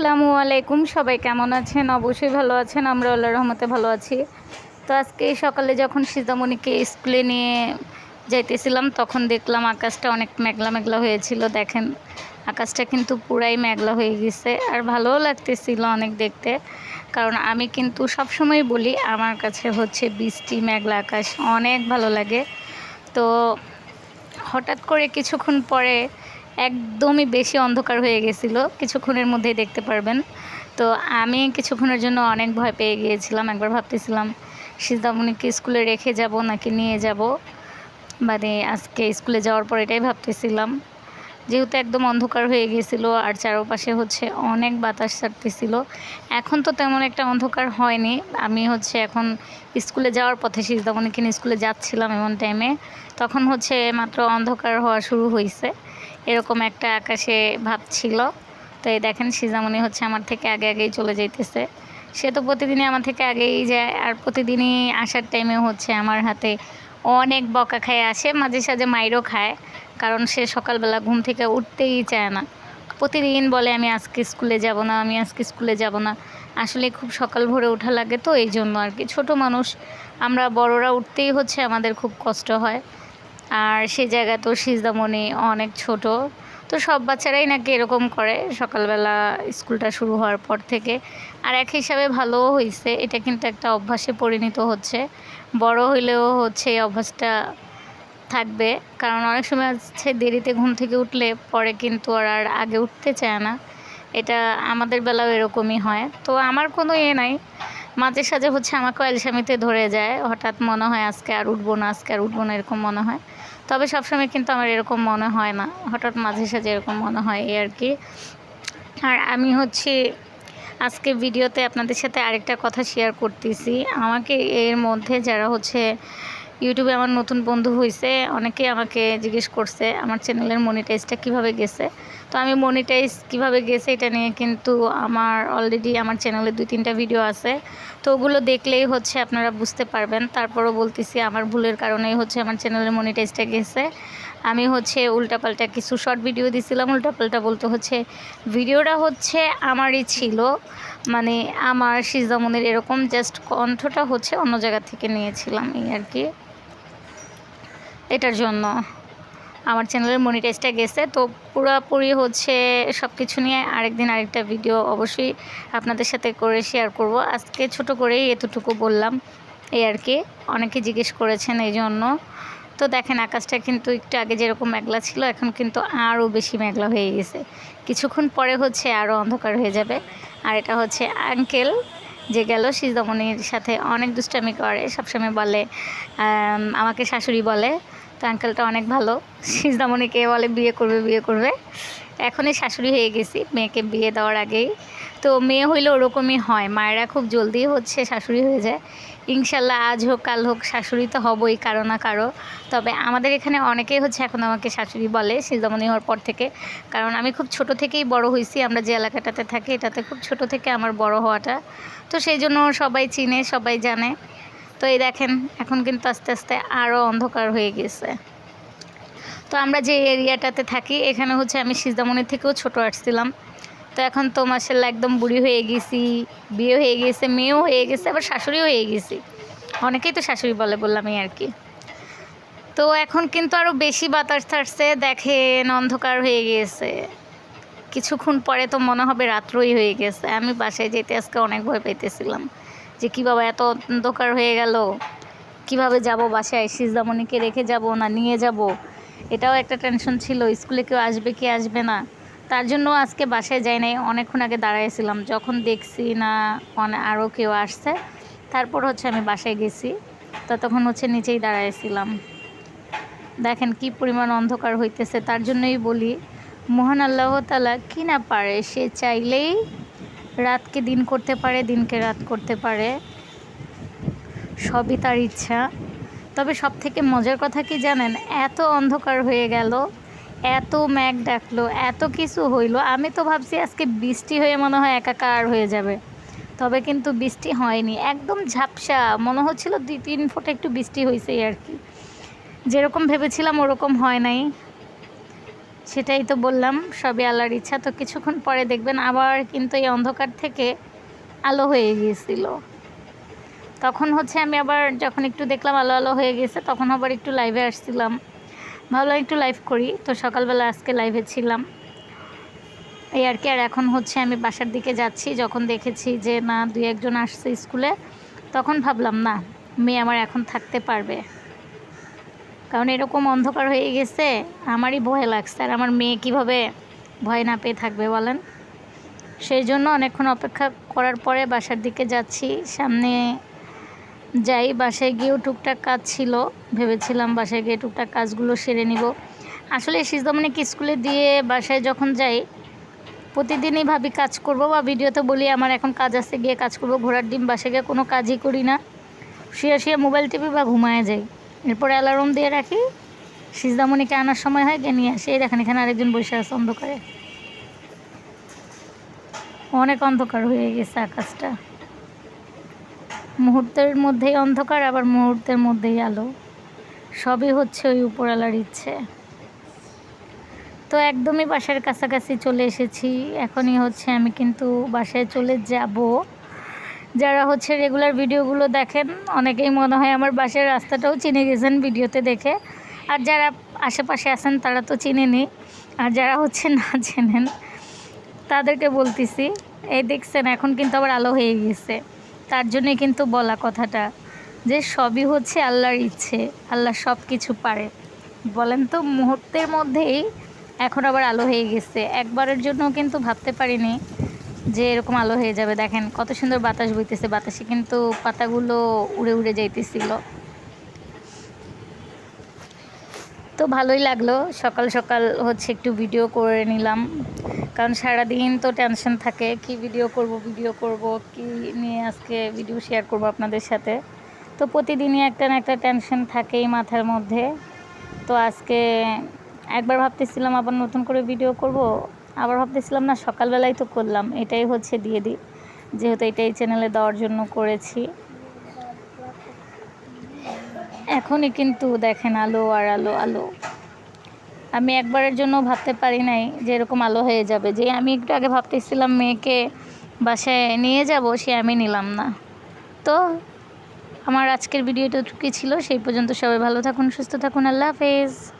আসসালামু আলাইকুম। সবাই কেমন আছেন? অবশ্যই ভালো আছেন। আমরা আল্লাহ রহমতে ভালো আছি। তো আজকে সকালে যখন সীতামণিকে স্কুলে নিয়ে যাইতেছিলাম, তখন দেখলাম আকাশটা অনেক মেঘলা মেঘলা হয়েছিল। দেখেন, আকাশটা কিন্তু পুরাই মেঘলা হয়ে গেছে। আর ভালোও লাগতেছিল অনেক দেখতে। কারণ আমি কিন্তু সবসময় বলি, আমার কাছে হচ্ছে বৃষ্টি, মেঘলা আকাশ অনেক ভালো লাগে। তো হঠাৎ করে কিছুক্ষণ পরে একদমই বেশি অন্ধকার হয়ে গেছিল। কিছুক্ষণের মধ্যেই দেখতে পারবেন। তো আমি কিছুক্ষণের জন্য অনেক ভয় পেয়ে গিয়েছিলাম। একবার ভাবতেছিলাম, সীতামণিকে স্কুলে রেখে যাব নাকি নিয়ে যাব? মানে আজকে স্কুলে যাওয়ার পর এটাই ভাবতেছিলাম। যেহেতু একদম অন্ধকার হয়ে গিয়েছিল আর চারপাশে হচ্ছে অনেক বাতাস ছাড়তেছিল, এখন তো তেমন একটা অন্ধকার হয়নি। আমি হচ্ছে এখন স্কুলে যাওয়ার পথে সীতামণিকে স্কুলে যাচ্ছিলাম এমন টাইমে তখন হচ্ছে মাত্র অন্ধকার হওয়া শুরু হয়েছে এরকম একটা আকাশে ভাব ছিল। তো এই দেখেন, সিজামণি হচ্ছে আমার থেকে আগে আগেই চলে যাইতেছে। সে তো প্রতিদিনই আমার থেকে আগেই যায়, আর প্রতিদিনই আসার টাইমে হচ্ছে আমার হাতে অনেক বকা খায় আসে, মাঝে সাঝে মাইরও খায়, কারণ সে সকালবেলা ঘুম থেকে উঠতেই চায় না। প্রতিদিন বলে, আমি আজকে স্কুলে যাব না, আমি আজকে স্কুলে যাব না। আসলে খুব সকাল ভোরে ওঠা লাগে তো এই জন্য আর কি। ছোটো মানুষ, আমরা বড়রা উঠতেই হচ্ছে আমাদের খুব কষ্ট হয়। আর সে জায়গা তো সিজদামণি অনেক ছোট। তো সব বাচ্চারাই নাকি এরকম করে। সকালবেলা স্কুলটা শুরু হওয়ার পর থেকে। আর এক হিসাবে ভালোও হয়েছে এটা কিন্তু একটা অভ্যাসে পরিণত হচ্ছে। বড় হইলেও হচ্ছে এই অভ্যাসটা থাকবে। কারণ অনেক সময় হচ্ছে দেরিতে ঘুম থেকে উঠলে পরে কিন্তু আর আর আগে উঠতে চায় না। এটা আমাদের বেলাও এরকমই হয়। তো আমার কোনো ইয়ে নাই। মাঝে সাঝে হচ্ছে আমাকে অ্যালসামিতে ধরে যায়। হঠাৎ মনে হয় আজকে আর উঠবো না, আজকে আর উঠবো না এরকম মনে হয়। তবে সবসময় কিন্তু আমার এরকম মনে হয় না। হঠাৎ মাঝে সাঝে এরকম মনে হয় এই আর কি আর আমি হচ্ছে আজকে ভিডিওতে আপনাদের সাথে আরেকটা কথা শেয়ার করতেছি। আমাকে এর মধ্যে যারা হচ্ছে ইউটিউবে আমার নতুন বন্ধু হয়েছে অনেকে আমাকে জিজ্ঞেস করছে, আমার চ্যানেলের মনিটাইজটা কীভাবে গেছে? তো আমি মনিটাইজ কীভাবে গেছে এটা নিয়ে কিন্তু আমার অলরেডি আমার চ্যানেলে দুই তিনটা ভিডিও আছে। তো ওগুলো দেখলেই হচ্ছে আপনারা বুঝতে পারবেন। তারপরও বলতেছি, আমার ভুলের কারণেই হচ্ছে আমার চ্যানেলের মনিটাইজটা গেছে। আমি হচ্ছে উল্টাপাল্টা কিছু শর্ট ভিডিও দিছিলাম, উল্টাপাল্টা বলতে হচ্ছে ভিডিওটা হচ্ছে আমারই ছিল। মানে আমার সিজামনের এরকম জাস্ট কণ্ঠটা হচ্ছে অন্য জায়গা থেকে নিয়েছিলাম এই আর কি। এটার জন্য। আমার চ্যানেলের মনিটাইজটা গেছে, তো পুরোপুরি হচ্ছে সব কিছু নিয়ে আরেকদিন আরেকটা ভিডিও অবশ্যই আপনাদের সাথে করে শেয়ার করব। আজকে ছোট করেই এতটুকু বললাম, এই আর কি। অনেকে জিজ্ঞেস করেছেন এই জন্য। তো দেখেন, আকাশটা কিন্তু একটু আগে যেরকম মেঘলা ছিল, এখন কিন্তু আরও বেশি মেঘলা হয়ে গেছে। কিছুক্ষণ পরে হচ্ছে আরও অন্ধকার হয়ে যাবে। আর এটা হচ্ছে আঙ্কেল যে গেল সিজদমণির সাথে অনেক দুষ্টামি করে, সবসময় বলে আমাকে শাশুড়ি বলে তো আঙ্কেলটা অনেক ভালো। সিজদামণিকে বলে বিয়ে করবে বিয়ে করবে। এখনই শাশুড়ি হয়ে গেছি, মেয়েকে বিয়ে দেওয়ার আগেই। তো মেয়ে হইলে ওরকমই হয়, মায়েরা খুব জলদি হচ্ছে শাশুড়ি হয়ে যায়। ইনশাল্লাহ আজ হোক, কাল হোক, শাশুড়ি তো হবই, কারও না কারও। তবে আমাদের এখানে অনেকেই হচ্ছে এখন আমাকে শাশুড়ি বলে সিজদামণি হওয়ার পর থেকে। কারণ আমি খুব ছোট থেকেই বড় হয়েছি, আমরা যে এলাকাটাতে থাকি, এটাতে খুব ছোট থেকে আমার বড় হওয়াটা। তো সেই জন্য সবাই চিনে, সবাই জানে। তো এই দেখেন, এখন কিন্তু আস্তে আস্তে আরও অন্ধকার হয়ে গেছে। তো আমরা যে এরিয়াটাতে থাকি, এখানে হচ্ছে আমি সিজদামণির থেকেও ছোট আসছিলাম। তো এখন তো মাসাল্লাহ একদম বুড়ি হয়ে গেছি, বিয়ে হয়ে গেছে, মেয়েও হয়ে গেছে, আবার শাশুড়িও হয়ে গেছি। অনেকেই তো শাশুড়ি বলে বললাম এই আর কি। তো এখন কিন্তু আরও বেশি বাতাস থাকছে দেখেন অন্ধকার হয়ে গিয়েছে কিছুক্ষণ পরে তো মনে হবে রাত্রই হয়ে গেছে, আমি বাসায় যেতে আজকে অনেক ভয় পেতেছিলাম যে কী বাবা এত অন্ধকার হয়ে গেল? কীভাবে যাব বাসায়? সিজদামণিকে রেখে যাব না, নিয়ে যাব? এটাও একটা টেনশন ছিল, স্কুলে কেউ আসবে কি আসবে না? তার জন্য আজকে বাসায় যাই নাই, অনেকক্ষণ আগে দাঁড়াইছিলাম। যখন দেখছি না আরও কেউ আসছে, তারপর হচ্ছে আমি বাসায় গেছি। তো তখন হচ্ছে নিচেই দাঁড়াইছিলাম। দেখেন কি পরিমাণ অন্ধকার হইতেছে, তার জন্যই বলি, মহান আল্লাহ তালা কি না পারে, সে চাইলেই রাতকে দিন করতে পারে, দিনকে রাত করতে পারে। সবই তার ইচ্ছা। তবে সব থেকে মজার কথা কি জানেন? এত অন্ধকার হয়ে গেল, এত ম্যাগ ডাকলো, এত কিছু হইল। আমি তো ভাবছি আজকে বৃষ্টি হয়ে মনে হয় একাকার হয়ে যাবে। তবে কিন্তু বৃষ্টি হয়নি, একদম ঝাপসা। মনে হচ্ছিল দুই তিন ফোঁটা একটু বৃষ্টি হয়েছে আর কি। যেরকম ভেবেছিলাম ওরকম হয় নাই। সেটাই তো বললাম, সবই আল্লাহর ইচ্ছা। তো কিছুক্ষণ পরে দেখবেন আবার কিন্তু এই অন্ধকার থেকে আলো হয়ে গিয়েছিল। তখন হচ্ছে আমি আবার যখন একটু দেখলাম আলো আলো হয়ে গেছে, তখন আবার একটু লাইভে আসছিলাম। ভাবলাম একটু লাইভ করি, তো সকালবেলা আজকে লাইভে ছিলাম। এই আর কি, আর এখন হচ্ছে আমি বাসার দিকে যাচ্ছি, যখন দেখেছি যে না, দুই একজন আসছে স্কুলে, তখন ভাবলাম, না, মেয়ে আমার এখন থাকতে পারবে। কারণ এরকম অন্ধকার হয়ে গেছে, আমারই ভয় লাগছে। আর আমার মেয়ে কীভাবে ভয় না পেয়ে থাকবে বলেন? সেই জন্য অনেকক্ষণ অপেক্ষা করার পরে বাসার দিকে যাচ্ছি। সামনে যাই, বাসায় গিয়েও টুকটাক কাজ ছিল। ভেবেছিলাম বাসায় গিয়ে টুকটাক কাজগুলো সেরে নিব। আসলে সিজদামণিকে স্কুলে দিয়ে বাসায় যখন যাই, প্রতিদিনই ভাবি কাজ করব বা ভিডিওতে বলি, আমার এখন কাজ আছে, গিয়ে কাজ করব ঘোরার ডিম বাসায় গিয়ে কোনো কাজই করি না। শুয়ে শুয়ে মোবাইল টিপি বা ঘুমায় যাই। এরপর অ্যালার্ম দিয়ে রাখি। সিজদামণিকে আনার সময় হয়, গিয়ে নিয়ে আসি। এই দেখেন, এখানে আরেকজন বসে আছে অন্ধকারে। অনেক অন্ধকার হয়ে গেছে আকাশটা। মুহূর্তের মধ্যেই অন্ধকার, আবার মুহূর্তের মধ্যেই আলো। সবই হচ্ছে ওই উপরওয়ালার ইচ্ছে। তো একদমই বাসার কাছাকাছি চলে এসেছি। এখনই হচ্ছে আমি কিন্তু বাসায় চলে যাব। যারা হচ্ছে রেগুলার ভিডিওগুলো দেখেন, অনেকেই মনে হয় আমার বাসার রাস্তাটাও চিনে গেছেন ভিডিওতে দেখে। আর যারা আশেপাশে আছেন, তারা তো চিনেনি। আর যারা হচ্ছে না চেনেন, তাদেরকে বলতেছি, এই দেখছেন, এখন কিন্তু আবার আলো হয়ে গেছে। তার জন্যে কিন্তু বলা কথাটা, যে সবই হচ্ছে আল্লাহর ইচ্ছে, আল্লাহ সব কিছু পারে। বলেন তো, মুহূর্তের মধ্যেই এখন আবার আলো হয়ে গেছে। একবারের জন্য কিন্তু ভাবতে পারিনি। যে এরকম আলো হয়ে যাবে, দেখেন কত সুন্দর বাতাস বইতেছে, বাতাসে কিন্তু পাতাগুলো উড়ে উড়ে যাইতেছিল। তো ভালোই লাগল, সকাল সকাল হচ্ছে একটু ভিডিও করে নিলাম। কারণ সারাদিন তো টেনশন থাকে, কি ভিডিও করব ভিডিও করব, কি নিয়ে আজকে ভিডিও শেয়ার করব আপনাদের সাথে। তো প্রতিদিনই একটা না একটা টেনশন থাকেই মাথার মধ্যে। তো আজকে একবার ভাবতেছিলাম আবার নতুন করে ভিডিও করব। আবার ভাবতেছিলাম, না সকালবেলায় তো করলাম। এটাই হচ্ছে দিয়ে দিই। যেহেতু এটাই চ্যানেলে দেওয়ার জন্য করেছি। এখনই কিন্তু দেখেন আলো আর আলো আলো। আমি একবারের জন্য ভাবতে পারি নাই যে এরকম আলো হয়ে যাবে। যে আমি একটু আগে ভাবতেছিলাম, মেয়েকে বাসায় নিয়ে যাব, সে আমি নিলাম না। তো আমার আজকের ভিডিওটা টুকি ছিল। সেই পর্যন্ত সবাই ভালো থাকুন, সুস্থ থাকুন। আল্লাহ হাফেজ।